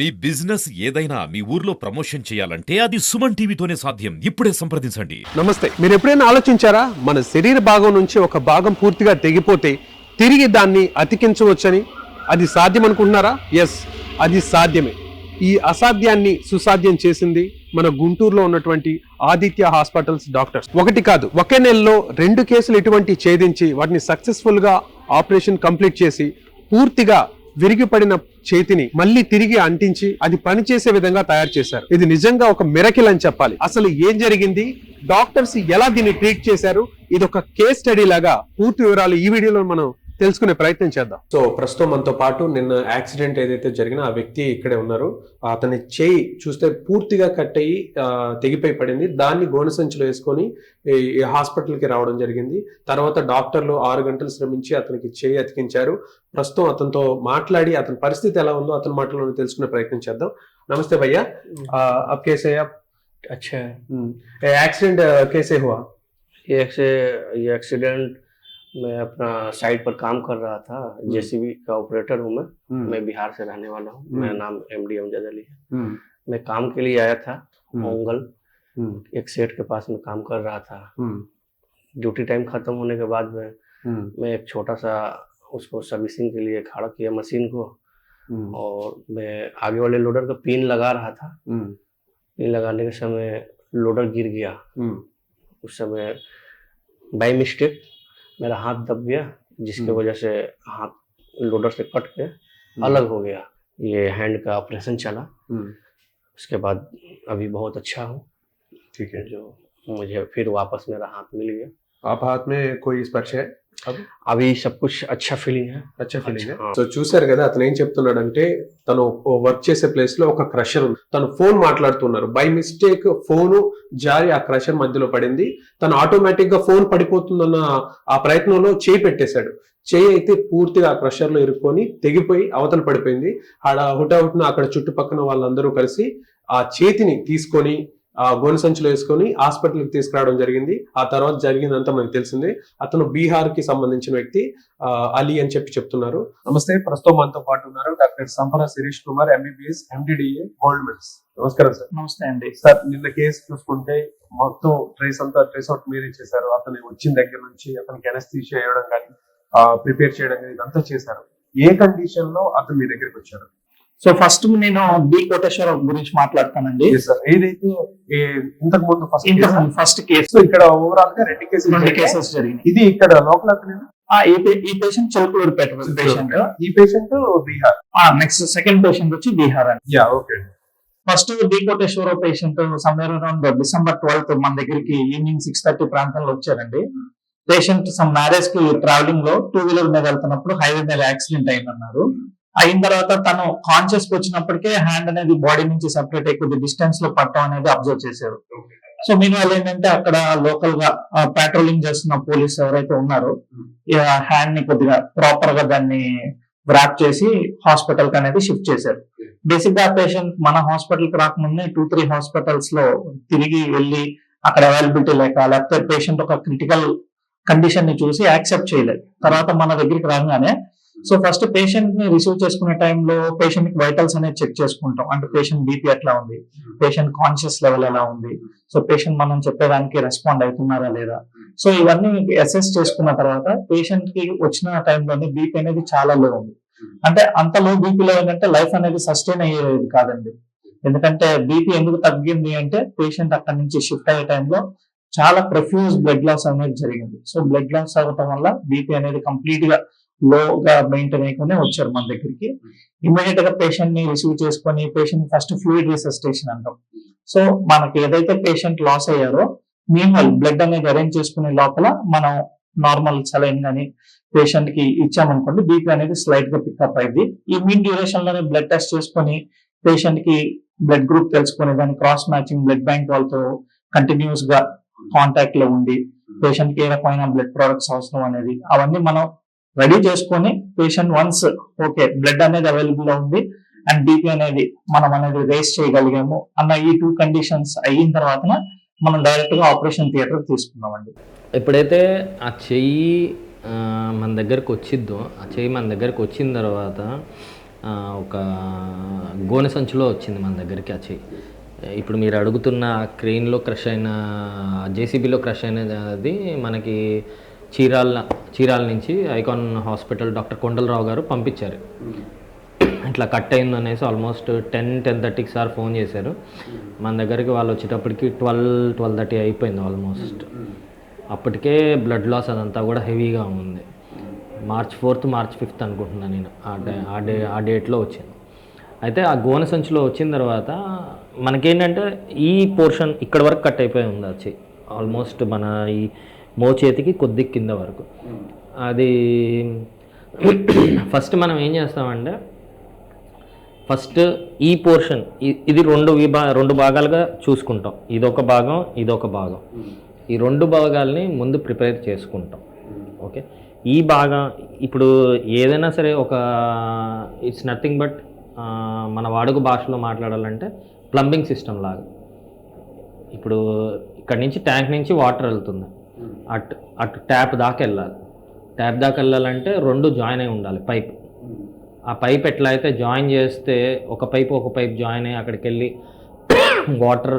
మీ business ఏదైనా మీ ఊర్లో promotion చేయాలంటే అది సుమన్ టీవీతోనే సాధ్యం. ఇప్పుడే సంప్రదించండి. నమస్తే. మీరు ఎప్పుడైనా ఆలోచించారా? మన శరీర భాగం నుంచి ఒక భాగం పూర్తిగా తెగిపోతే తిరిగి దాన్ని అతికించవచ్చని? అది సాధ్యం అనుకుంటున్నారా ఎస్ అది సాధ్యమే. ఈ అసాధ్యాన్ని సుసాధ్యం చేసింది మన గుంటూరులో ఉన్నటువంటి ఆదిత్య హాస్పిటల్స్ డాక్టర్స్. ఒకటి కాదు ఒకే నెలలో రెండు కేసులు ఇటువంటి ఛేదించి వాటిని సక్సెస్ఫుల్గా ఆపరేషన్ కంప్లీట్ చేసి పూర్తిగా విరిగిపడిన చేతిని మళ్ళీ తిరిగి అంటించి అది పనిచేసే విధంగా తయారు చేశారు. ఇది నిజంగా ఒక మిరకిల్ అని చెప్పాలి. అసలు ఏం జరిగింది? డాక్టర్స్ ఎలా దీన్ని ట్రీట్ చేశారు? ఇది ఒక కేస్ స్టడీ లాగా పూర్తి వివరాలు ఈ వీడియోలో మనం తెలుసుకునే ప్రయత్నం చేద్దాం సో ప్రస్తుతం మనతో పాటు నిన్న యాక్సిడెంట్ ఏదైతే జరిగినా ఆ వ్యక్తి ఇక్కడే ఉన్నారు అతని చేయి చూస్తే పూర్తిగా కట్ అయ్యి ఆ, తెగిపోయి పడింది దాన్ని గోనె సంచిలో వేసుకొని ఈ ఈ హాస్పిటల్కి రావడం జరిగింది తర్వాత డాక్టర్లు ఆరు గంటలు శ్రమించి అతనికి చేయి అతికించారు ప్రస్తుతం అతనితో మాట్లాడి అతని పరిస్థితి ఎలా ఉందో అతని మాటలను తెలుసుకునే ప్రయత్నం చేద్దాం నమస్తే భయ్యా ఆ, अब कैसे हैं आप अच्छा है एक्सीडेंट कैसे हुआ ये एक्से- ये एक्सीडेंट मैं अपना साइट पर काम कर रहा था जेसीबी का ऑपरेटर हूँ मैं। मैं बिहार से रहने वाला हूँ। हम्म। मेरा नाम एम डी अमजद अली है। हम्म, मैं काम के लिए आया था हम्म, ओंगल हम्म, एक सेट के पास में काम कर रहा था। हम्म, ड्यूटी टाइम खत्म होने के बाद में हम्म, मैं एक छोटा सा उसको सर्विसिंग के लिए खड़ा किया मशीन को। हम्म, और मैं आगे वाले लोडर का पिन लगा रहा था। हम्म, पिन लगाने के समय लोडर गिर गया। हम्म, उस समय बाई मिस्टेक मेरा हाथ दब गया जिसकी हम्म। वजह से हाथ लोडर से कट के अलग हो गया। ये हैंड का ऑपरेशन चला। हम्म, उसके बाद अभी बहुत अच्छा हूँ। ठीक है। जो मुझे फिर वापस मेरा हाथ मिल गया। आप हाथ में कोई स्पर्श है? అవి సబ్ అచ్చా ఫీలింగ్ అచ్చా ఫీలింగ్ సో చూసారు కదా అతను ఏం చెప్తున్నాడు అంటే తను వర్క్ చేసే ప్లేస్లో ఒక క్రషర్ ఉంది. తను ఫోన్ మాట్లాడుతున్నారు. బై మిస్టేక్ ఫోన్ జారి ఆ క్రషర్ మధ్యలో పడింది. తను ఆటోమేటిక్గా ఫోన్ పడిపోతుందన్న ఆ ప్రయత్నంలో చేయి పెట్టేశాడు. చేయి అయితే పూర్తిగా ఆ క్రషర్లో ఇరుక్కొని తెగిపోయి అవతల పడిపోయింది. ఆడ హుటాహుటిన అక్కడ చుట్టుపక్కన వాళ్ళందరూ కలిసి ఆ చేతిని తీసుకొని గోనె సంచులో వేసుకొని హాస్పిటల్కి తీసుకురావడం జరిగింది. ఆ తర్వాత జరిగిందంతా మనకు తెలిసిందే. అతను బీహార్కి సంబంధించిన వ్యక్తి ఆ, అలీ అని చెప్పి చెప్తున్నారు. నమస్తే ప్రస్తుతం మనతో పాటు ఉన్నారు doctor Sampara Shirish Kumar MBBS MDDA gold medals నమస్కారం సార్. నమస్తే అండి. సార్ నిన్న కేసు చూసుకుంటే మొత్తం ట్రేస్ అంతా ట్రేస్ అవుట్ మీరే చేశారు. అతను వచ్చిన దగ్గర నుంచి అతనికి ఎనస్థీషియా వేయడం కానీ ప్రిపేర్ చేయడం కానీ ఇదంతా చేశారు. ఏ కండిషన్లో అతను మీ దగ్గరికి వచ్చారు? సో ఫస్ట్ నేను బి కోటేశ్వర గురించి మాట్లాడతానండి. ఏదైతే ఏ- ఇంతకు ముందు ఫస్ట్ ఇంతకు ఫస్ట్ కేసు సో ఇక్కడ ఓవరాల్గా రెండు కేసులు రెండు. కేసెస్ జరిగినాయి. ఇది ఇక్కడ లోకల్ ఈ పేషెంట్ చిలకలూరుపేట పేషెంట్ ఈ patient Bihar. Next second patient వచ్చి బీహార్ అండి. Yeah okay first B Koteswara patient somewhere around December twelfth మన దగ్గరికి ఈవినింగ్ సిక్స్ థర్టీ ప్రాంతంలో వచ్చారండి. పేషెంట్ సమ్ మ్యారేజ్కి ట్రావెలింగ్లో టూ వీలర్ మీద వెళ్తున్నప్పుడు హైవే మీద యాక్సిడెంట్ అయిందన్నారు. అయిన తర్వాత తను కాన్షియస్ వచ్చినప్పటికే హ్యాండ్ అనేది బాడీ నుంచి సెపరేట్ అయ్యి కొద్ది డిస్టెన్స్లో పట్టడం అనేది అబ్జర్వ్ చేశారు. సో మీన్ వాళ్ళు ఏంటంటే అక్కడ లోకల్గా పెట్రోలింగ్ చేస్తున్న పోలీస్ ఎవరైతే ఉన్నారో హ్యాండ్ని కొద్దిగా ప్రాపర్గా దాన్ని వ్రాప్ చేసి హాస్పిటల్కి అనేది షిఫ్ట్ చేశారు. బేసిక్గా పేషెంట్ మన హాస్పిటల్కి రాకముందే టూ త్రీ హాస్పిటల్స్లో తిరిగి వెళ్ళి అక్కడ అవైలబిలిటీ లేక లేకపోతే పేషెంట్ ఒక క్రిటికల్ కండిషన్ని చూసి యాక్సెప్ట్ చేయలేదు. తర్వాత మన దగ్గరికి రాగానే సో ఫస్ట్ పేషెంట్ని రిసీవ్ చేసుకునే టైంలో పేషెంట్కి వైటల్స్ అనేది చెక్ చేసుకుంటాం. అంటే పేషెంట్ బీపీ ఎట్లా ఉంది? పేషెంట్ కాన్షియస్ లెవెల్ ఎలా ఉంది? సో పేషెంట్ మనం చెప్పేదానికి రెస్పాండ్ అవుతున్నారా లేదా? సో ఇవన్నీ అసెస్ చేసుకున్న తర్వాత పేషెంట్కి వచ్చిన టైంలోనే బీపీ అనేది చాలా లో ఉంది. అంటే అంత లో బీపీలో ఏంటంటే లైఫ్ అనేది సస్టైన్ అయ్యేది కాదండి. ఎందుకంటే బీపీ ఎందుకు తగ్గింది అంటే పేషెంట్ అక్కడి నుంచి షిఫ్ట్ అయ్యే టైంలో చాలా ప్రొఫ్యూజ్ బ్లడ్ లాస్ అనేది జరిగింది. సో బ్లడ్ లాస్ అవ్వటం వల్ల బీపీ అనేది కంప్లీట్గా లోగా మెయింటైన్ అయ్యకుండా వచ్చారు మన దగ్గరికి. ఇమీడియట్గా పేషెంట్ని రిసీవ్ చేసుకొని పేషెంట్ ఫస్ట్ ఫ్లూయిడ్ రిసస్టేషన్ అంటాం. సో మనకి ఏదైతే పేషెంట్ లాస్ అయ్యారో మేము బ్లడ్ అనేది అరేంజ్ చేసుకునే లోపల మనం నార్మల్ సెలైన్ కానీ పేషెంట్కి ఇచ్చామనుకోండి బీపీ అనేది స్లైట్గా పికప్ అయింది ఈ మీన్ డ్యూరేషన్లోనే బ్లడ్ టెస్ట్ చేసుకొని పేషెంట్కి బ్లడ్ గ్రూప్ తెలుసుకుని దాని క్రాస్ మ్యాచింగ్ బ్లడ్ బ్యాంక్ వాళ్ళతో కంటిన్యూస్గా కాంటాక్ట్లో ఉండి పేషెంట్కి ఏ రకమైన బ్లడ్ ప్రొడక్ట్స్ అవసరం అనేది అవన్నీ మనం రెడీ చేసుకొని పేషెంట్ వన్స్ ఓకే బ్లడ్ అనేది అవైలబుల్ ఉంది అండ్ బీపీ అనేది మనం అనేది రేస్ చేయగలిగాము అన్న ఈ టూ కండిషన్స్ అయిన తర్వాత మనం డైరెక్ట్గా ఆపరేషన్ థియేటర్ తీసుకున్నామండి. ఎప్పుడైతే ఆ చెయ్యి మన దగ్గరకు వచ్చిద్దో ఆ చెయ్యి మన దగ్గరకు వచ్చిన తర్వాత ఒక గోనె సంచిలో వచ్చింది మన దగ్గరికి ఆ చెయ్యి. ఇప్పుడు మీరు అడుగుతున్న క్రెయిన్లో క్రష్ అయిన జేసీబీలో క్రష్ అయినది మనకి చీరాల చీరాల నుంచి ఐకాన్ హాస్పిటల్ డాక్టర్ కొండలరావు గారు పంపించారు. ఇట్లా కట్ అయింది అనేసి ఆల్మోస్ట్ టెన్ టెన్ థర్టీకి సార్ ఫోన్ చేశారు. మన దగ్గరికి వాళ్ళు వచ్చేటప్పటికి ట్వెల్వ్ ట్వెల్వ్ థర్టీ అయిపోయింది ఆల్మోస్ట్. అప్పటికే బ్లడ్ లాస్ అదంతా కూడా హెవీగా ఉంది. మార్చ్ ఫోర్త్ మార్చ్ ఫిఫ్త్ అనుకుంటున్నాను నేను. ఆ డే ఆ డే ఆ డేట్లో వచ్చింది. అయితే ఆ గోనె సంచిలో వచ్చిన తర్వాత మనకేంటంటే ఈ పోర్షన్ ఇక్కడ వరకు కట్ అయిపోయి ఉంది వచ్చి ఆల్మోస్ట్ మన ఈ మోచేతికి కొద్ది కింద వరకు. అది ఫస్ట్ మనం ఏం చేస్తామంటే ఫస్ట్ ఈ పోర్షన్ ఇది రెండు విభా రెండు భాగాలుగా చూసుకుంటాం. ఇదొక భాగం ఇదొక భాగం. ఈ రెండు భాగాల్ని ముందు ప్రిపేర్ చేసుకుంటాం. ఓకే? ఈ భాగం ఇప్పుడు ఏదైనా సరే ఒక ఇట్స్ నథింగ్ బట్ మన వాడుక భాషలో మాట్లాడాలంటే ప్లంబింగ్ సిస్టమ్ లాగా. ఇప్పుడు ఇక్కడ నుంచి ట్యాంక్ నుంచి వాటర్ వెళ్తుంది. అటు అటు ట్యాప్ దాకా వెళ్ళాలి. ట్యాప్ దాకా వెళ్ళాలంటే రెండు జాయిన్ అయి ఉండాలి పైప్. ఆ పైప్ ఎట్లా అయితే జాయిన్ చేస్తే ఒక పైప్ ఒక పైప్ జాయిన్ అయ్యి అక్కడికి వెళ్ళి వాటర్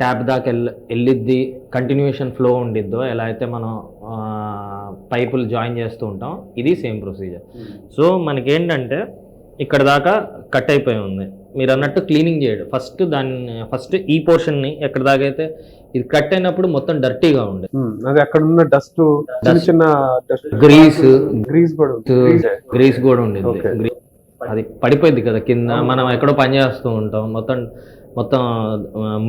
ట్యాప్ దాకా వెళ్ళ వెళ్ళిద్ది కంటిన్యూషన్ ఫ్లో ఉండిద్దో ఎలా అయితే మనం పైపులు జాయిన్ చేస్తూ ఉంటాం ఇది సేమ్ ప్రొసీజర్ సో మనకేంటంటే ఇక్కడ దాకా కట్ అయిపోయి ఉంది. మీరు అన్నట్టు క్లీనింగ్ చేయడం. ఫస్ట్ దాన్ని ఫస్ట్ ఈ పోర్షన్ని ఎక్కడ దాకా అయితే ఇది కట్ అయినప్పుడు మొత్తం డర్టీగా ఉండే. అది అక్కడ ఉన్న డస్ట్ చిన్న గ్రీస్ గ్రీస్ కూడా. గ్రీస్ కూడా ఉండేది. అది పడిపోయింది కదా కింద. మనం ఎక్కడో పని చేస్తూ ఉంటాం. మొత్తం మొత్తం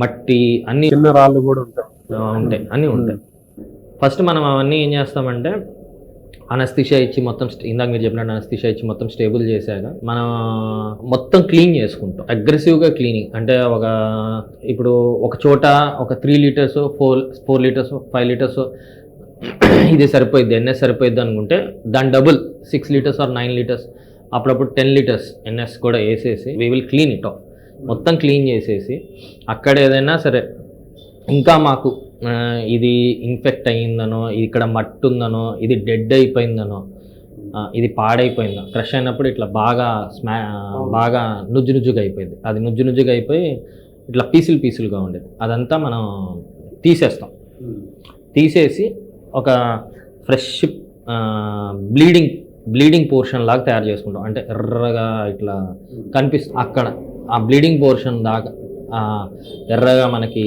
మట్టి అన్ని చిన్న రాళ్ళు కూడా ఉంటాయి. ఉంటాయి. అన్నీ ఉంటాయి. ఫస్ట్ మనం అవన్నీ ఏం చేస్తామంటే అనస్థిషా ఇచ్చి మొత్తం ఇందాక మీరు చెప్పినట్టు అనస్థిషా ఇచ్చి మొత్తం స్టేబుల్ చేశాక మనం మొత్తం క్లీన్ చేసుకుంటాం. అగ్రెసివ్గా క్లీనింగ్ అంటే ఒక ఇప్పుడు ఒక చోట ఒక three litres four four litres five litres ఇది సరిపోయిద్ది ఎన్ఎస్ సరిపోయిద్ది అనుకుంటే దాని double six litres or nine litres అప్పుడప్పుడు టెన్ లీటర్స్ ఎన్ఎస్ కూడా వేసేసి we will clean it off మొత్తం క్లీన్ చేసేసి అక్కడ ఏదైనా సరే ఇంకా మాకు ఇది ఇన్ఫెక్ట్ అయ్యిందనో ఇక్కడ మట్టి ఉందనో ఇది డెడ్ అయిపోయిందనో ఇది పాడైపోయిందో క్రష్ అయినప్పుడు ఇట్లా బాగా స్మా బాగా నుజ్జు నుజ్జుగా అయిపోయింది. అది నుజ్జు నుజ్జుగా అయిపోయి ఇట్లా పీసులు పీసులుగా ఉండేది. అదంతా మనం తీసేస్తాం. తీసేసి ఒక ఫ్రెష్ బ్లీడింగ్ బ్లీడింగ్ పోర్షన్ లాగా తయారు చేసుకుంటాం. అంటే ఎర్రగా ఇట్లా కనిపిస్తుంది అక్కడ ఆ బ్లీడింగ్ పోర్షన్ దాకా ఎర్రగా మనకి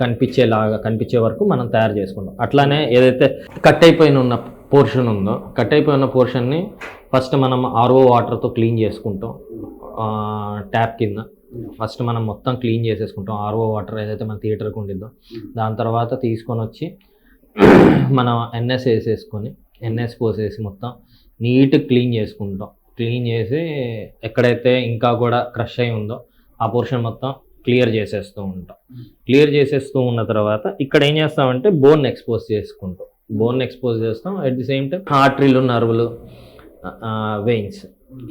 కనిపించేలాగా కనిపించే వరకు మనం తయారు చేసుకుంటాం. అట్లానే ఏదైతే కట్ అయిపోయిన ఉన్న పోర్షన్ ఉందో కట్ అయిపోయిన ఉన్న పోర్షన్ని ఫస్ట్ మనం ఆర్ఓ వాటర్తో క్లీన్ చేసుకుంటాం ట్యాప్ కింద. ఫస్ట్ మనం మొత్తం క్లీన్ చేసేసుకుంటాం ఆర్ఓ వాటర్ ఏదైతే మన థియేటర్కి ఉండిద్దో. దాని తర్వాత తీసుకొని వచ్చి మనం ఎన్ఎస్ వేసేసుకొని ఎన్ఎస్ పోసేసి మొత్తం నీట్ క్లీన్ చేసుకుంటాం. క్లీన్ చేసి ఎక్కడైతే ఇంకా కూడా క్రష్ అయి ఉందో ఆ పోర్షన్ మొత్తం క్లియర్ చేసేస్తూ ఉంటాం. క్లియర్ చేసేస్తూ ఉన్న తర్వాత ఇక్కడ ఏం చేస్తామంటే బోన్ ఎక్స్పోజ్ చేసుకుంటాం. బోన్ ఎక్స్పోజ్ చేస్తాం. అట్ ది సేమ్ టైం ఆర్టరీలు నర్వులు వెయిన్స్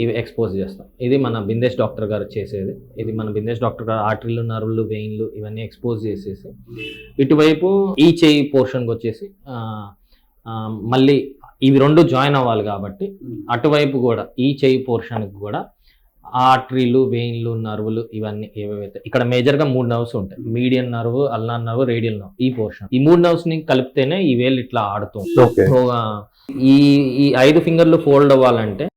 ఇవి ఎక్స్పోజ్ చేస్తాం. ఇది మన బిందేశ్ డాక్టర్ గారు చేసేది. ఇది మన బిందేశ్ డాక్టర్ గారు ఆర్టరీలు నర్వులు వెయిన్లు ఇవన్నీ ఎక్స్పోజ్ చేసేసి ఇటువైపు ఈ చేయి పోర్షన్కి వచ్చేసి మళ్ళీ ఇవి రెండు జాయిన్ అవ్వాలి కాబట్టి అటువైపు కూడా ఈ చేయి పోర్షన్కి కూడా ఆర్టరీలు వెయిన్లు నర్వులు ఇవన్నీ ఏవేవైతే ఇక్కడ మేజర్గా మూడు నర్వ్స్ ఉంటాయి. Median nerve ulnar nerve radial nerve. ఈ పోర్షన్. ఈ మూడు నర్వ్స్ని కలిపితేనే ఈ వేలు ఇట్లా ఆడుతూ ఉంటుంది. ఓకే. సో ఆ, ఈ ఈ ఐదు ఫింగర్లు ఫోల్డ్ అవ్వాలంటే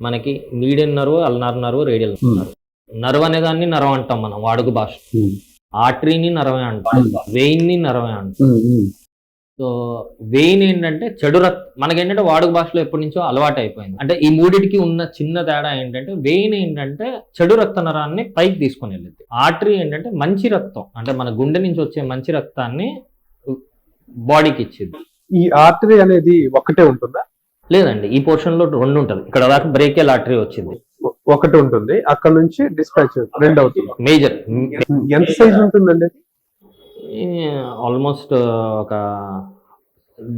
మనకి median nerve ulnar nerve radial. Nerve. Nerve అనే దాన్ని నర్వ్ అంటాం మనం వాడుక భాష. ఆర్టరీని నరవే అంటాం. వెయిన్ని నరవే అంటాం. సో వెయిన్ ఏంటంటే చెడు రక్త మనకేంటంటే వాడుక భాషలో ఎప్పటి నుంచో అలవాటు అయిపోయింది అంటే ఈ మూడిటికి ఉన్న చిన్న తేడా ఏంటంటే వెయిన్ ఏంటంటే చెడు రక్త నరాన్ని పైకి తీసుకొని వెళ్ళింది ఆర్టరీ ఏంటంటే మంచి రక్తం అంటే మన గుండె నుంచి వచ్చే మంచి రక్తాన్ని బాడీకి ఇచ్చింది. ఈ ఆర్టరీ అనేది ఒక్కటే ఉంటుందా? లేదండి ఈ పోర్షన్లో రెండు ఉంటుంది. ఇక్కడ దాకా బ్రేకేల్ ఆర్టరీ వచ్చింది. ఒకటి ఉంటుంది అక్కడ నుంచి డిస్పాచ్ రెండు అవుతుంది. మేజర్ ఎంత సైజ్ ఉంటుందండి? ఆల్మోస్ట్ ఒక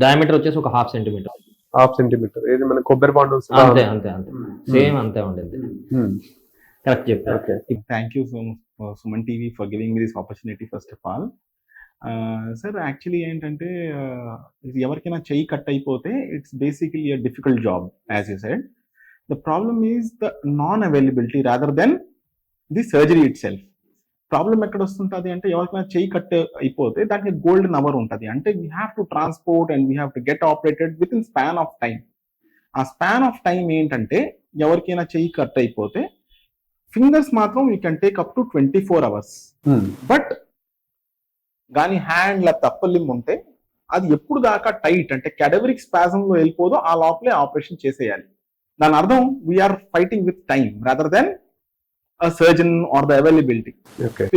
డయామీటర్ వచ్చేసి ఒక హాఫ్ సెంటీమీటర్. Half centimetre. ఏది మన కొబ్బరి బాండల్స్ అంతే అంతే అంతే. సేమ్ అంతే ఉండేది. కరెక్ట్ చెప్పారు. so much, uh, Suman TV for giving me this opportunity first of all. Sir actually ఏంటంటే uh, ఎవరికైనా చెయ్యి కట్ అయిపోతే it's basically a difficult job as you said the problem is the non availability rather than the surgery itself problem ఎక్కడ వస్తుంటుంది అంటే ఎవరికైనా చెయ్యి cut అయిపోతే దానికి గోల్డెన్ అవర్ ఉంటుంది. అంటే we have to transport and we have to get operated within span of time ఆ స్పాన్ ఆఫ్ టైం ఏంటంటే ఎవరికైనా చెయ్యి కట్ అయిపోతే ఫింగర్స్ మాత్రం you can take up to twenty four hours but కానీ హ్యాండ్ లేకపోతే అప్పర్ ఉంటే అది ఎప్పుడు దాకా టైట్ అంటే కెడవరిక్ స్పాజమ్లో వెళ్ళిపోదో ఆ లోపలే ఆపరేషన్ చేసేయాలి. దాని అర్థం we're fighting with time rather than surgeon or the availability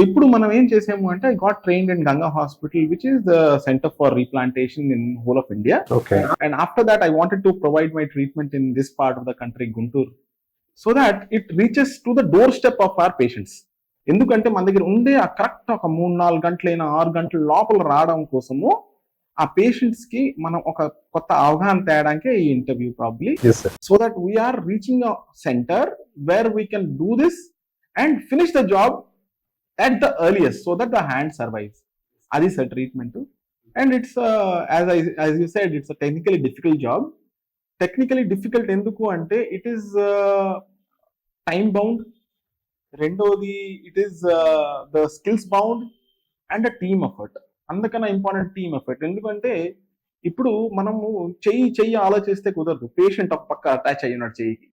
ఇప్పుడు మనం ఏం చేసాము అంటే I got trained in Ganga hospital which is the centre for replantation in whole of India okay and after that i wanted to provide my treatment in this part of the country guntur so that it reaches to the doorstep of our patients. ఎందుకంటే మన దగ్గర ఉండే ఆ correct ఒక మూడు నాలుగు గంటలైనా ఆరు గంటల లోపల రావడం కోసము ఆ పేషెంట్స్కి మనం ఒక కొత్త అవగాహన తేయడానికే ఈ interview probably so that we're reaching a centre where we can do this and finish the job at the earliest so that the hand survives అది sir treatment and it's as I as you said it's a technically difficult job technically difficult ఎందుకు అంటే it is time bound రెండోది it is the skills bound and a team effort అందుకన్నా important team effort ఎందుకంటే ఇప్పుడు మనము చెయ్యి చెయ్యి ఆలోచిస్తే కుదరదు. పేషెంట్ ఒక పక్క అటాచ్ అయ్యి ఉన్నాడు చెయ్యికి.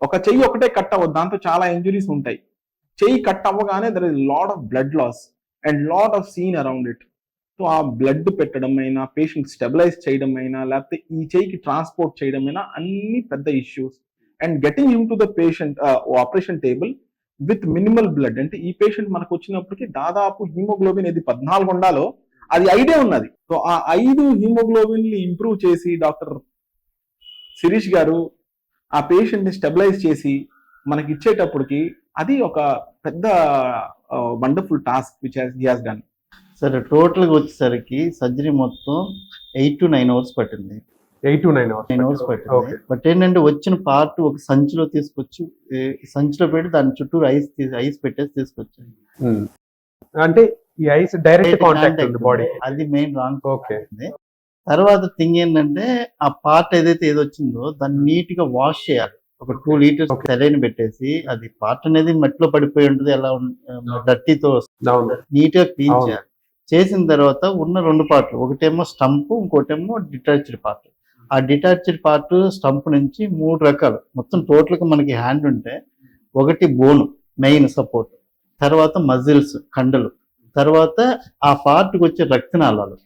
ఒక చెయ్యి ఒకటే కట్ అవ్వదు దాంతో చాలా ఇంజురీస్ ఉంటాయి. చెయ్యి కట్ అవ్వగానే there is lot of blood loss and lot of scene around it so ఆ బ్లడ్ పెట్టడం అయినా పేషెంట్ స్టెబిలైజ్ చేయడం అయినా లేకపోతే ఈ చెయ్యికి ట్రాన్స్పోర్ట్ చేయడం అయినా అన్ని పెద్ద issues and getting into the patient operation table with minimal blood అంటే ఈ పేషెంట్ మనకు వచ్చినప్పటికి దాదాపు హిమోగ్లోబిన్ ఏది పద్నాలుగు ఉండాలో అది ఐదే ఉన్నది. సో ఆ ఐదు హిమోగ్లోబిన్ని ఇంప్రూవ్ చేసి డాక్టర్ శిరీష్ గారు ఆ పేషెంట్ని స్టెబిలైజ్ చేసి మనకి ఇచ్చేటప్పటికి అది ఒక పెద్ద wonderful task which he has done సరే టోటల్గా వచ్చేసరికి సర్జరీ మొత్తం ఎయిట్ టు నైన్ అవర్స్ పట్టింది. Eight to nine nine hours hours పట్టింది. ఓకే బట్ ఏంటంటే వచ్చిన పార్ట్ ఒక సంచిలో తీసుకొచ్చి సంచిలో పెట్టి దాని చుట్టూ ఐస్ ఐస్ పెట్టేసి తీసుకొచ్చాను. అంటే ఈ ఐస్ డైరెక్ట్ కాంటాక్ట్ బాడీ. అది మెయిన్ రాంగ్ ఓకే తర్వాత థింగ్ ఏంటంటే ఆ పార్ట్ ఏదైతే ఏది వచ్చిందో దాన్ని నీట్గా వాష్ చేయాలి. ఒక టూ లీటర్స్ సెలైన్ పెట్టేసి అది పార్ట్ అనేది మట్టిలో పడిపోయి ఉంటుంది ఎలా డట్టీతో నీట్గా క్లీన్. చేయాలి. చేసిన తర్వాత ఉన్న రెండు పార్ట్లు ఒకటేమో స్టంప్ ఇంకోటేమో డిటాచ్డ్ పార్ట్ ఆ డిటాచ్డ్ పార్ట్ స్టంప్ నుంచి మూడు రకాలు. మొత్తం టోటల్గా మనకి హ్యాండ్ ఉంటే ఒకటి బోన్ మెయిన్ సపోర్ట్ తర్వాత మజిల్స్ కండలు. తర్వాత ఆ part కి వచ్చే రక్తనాళాలు.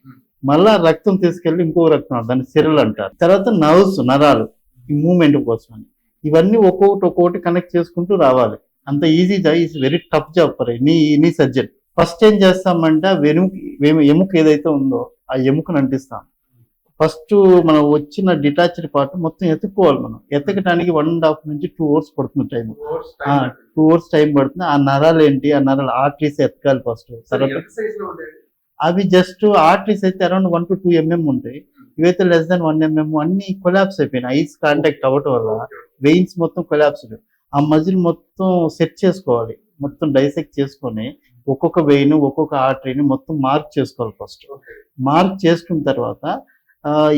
మళ్ళా రక్తం తీసుకెళ్ళి ఇంకో రక్తనాళం దాన్ని సిరలు అంటారు. తర్వాత నర్వ్స్ నరాలు ఈ మూమెంట్ కోసం. ఇవన్నీ ఒక్కొక్కటి ఒక్కొక్కటి కనెక్ట్ చేసుకుంటూ రావాలి. అంత easy is very tough job for any any surgeon first ఏం చేస్తామంటే వెనుక ఎముక ఏదైతే ఉందో ఆ ఎముకను అంటిస్తాం. ఫస్ట్ మనం వచ్చిన డిటాచ్డ్ పార్ట్ మొత్తం ఎత్తుక్కోవాలి మనం. ఎత్తకడానికి వన్ అండ్ హాఫ్ నుంచి టూ అవర్స్ పడుతుంది టైం టూ అవర్స్ టైం పడుతుంది. ఆ నరాలు ఏంటి? ఆ నరాలు ఆర్టరీస్ ఎత్తుకాలి ఫస్ట్ తర్వాత అవి జస్ట్ ఆర్టరీస్ అయితే around one to two MM ఉంటాయి. ఇవైతే లెస్ దాన్ వన్ ఎంఎం అన్ని కొలాప్స్ అయిపోయినాయి. ఐస్ కాంటాక్ట్ అవ్వటం వల్ల వెయిన్స్ మొత్తం కొలాప్స్ ఆ మజిల్ మొత్తం సెట్ చేసుకోవాలి. మొత్తం డైసెక్ట్ చేసుకొని ఒక్కొక్క వెయిన్ ఒక్కొక్క ఆర్టరీని మొత్తం మార్క్ చేసుకోవాలి ఫస్ట్ మార్క్ చేసుకున్న తర్వాత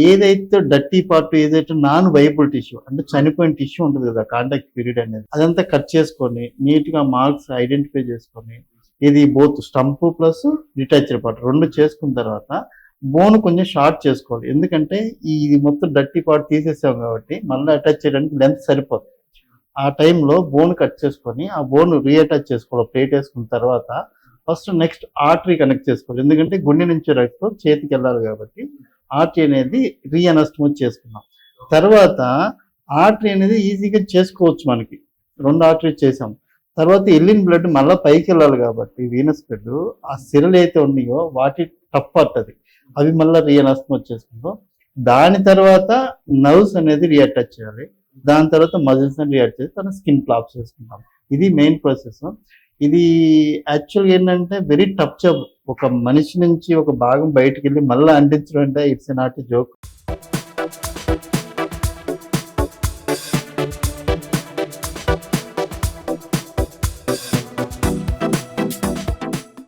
ఏదైతే డర్టీ పార్ట్ ఏదైతే నాన్ వైబుల్ టిష్యూ అంటే చనిపోయిన టిష్యూ ఉంటుంది కదా కాంటాక్ట్ పీరియడ్ అనేది. అదంతా కట్ చేసుకొని నీట్గా మార్క్స్ ఐడెంటిఫై చేసుకొని ఇది both stump plus detached part రెండు చేసుకున్న తర్వాత బోన్ కొంచెం షార్ట్ చేసుకోవాలి. ఎందుకంటే ఈ ఇది మొత్తం డర్టీ పార్ట్ తీసేసాం కాబట్టి మళ్ళీ అటాచ్ చేయడానికి లెంత్ సరిపోదు. ఆ టైంలో బోన్ కట్ చేసుకొని ఆ బోన్ రీఅటాచ్ చేసుకోవాలి. ప్లేట్ వేసుకున్న తర్వాత ఫస్ట్ నెక్స్ట్ ఆర్టరీ కనెక్ట్ చేసుకోవాలి. ఎందుకంటే గుండె నుంచి రక్తం చేతికి వెళ్ళాలి కాబట్టి ఆర్టరీ అనేది రీఅనస్టమోజ్ చేసుకున్నాం. తర్వాత ఆర్టరీ అనేది ఈజీగా చేసుకోవచ్చు మనకి. రెండు ఆర్టరీ చేసాం. తర్వాత వెళ్ళిన బ్లడ్ మళ్ళీ పైకి వెళ్ళాలి కాబట్టి వీనస్ బ్లడ్ ఆ సిరలు అయితే ఉన్నాయో వాటి టప్ పట్టది అవి మళ్ళీ రీఅనస్టమోజ్ వచ్చేసుకుంటాం దాని తర్వాత నర్వ్స్ అనేది రియాక్ట్ చేయాలి. దాని తర్వాత మజిల్స్ అని రియాక్ట్ చేసి తన స్కిన్ ప్లాప్ చేసుకుంటాం. ఇది మెయిన్ ప్రాసెస్ ఇది యాక్చువల్గా ఏంటంటే వెరీ టఫ్ జాబ్ ఒక మనిషి నుంచి ఒక భాగం బయటకు వెళ్ళి మళ్ళీ అంటించడం అంటే ఇట్స్ నాట్ ఎ జోక్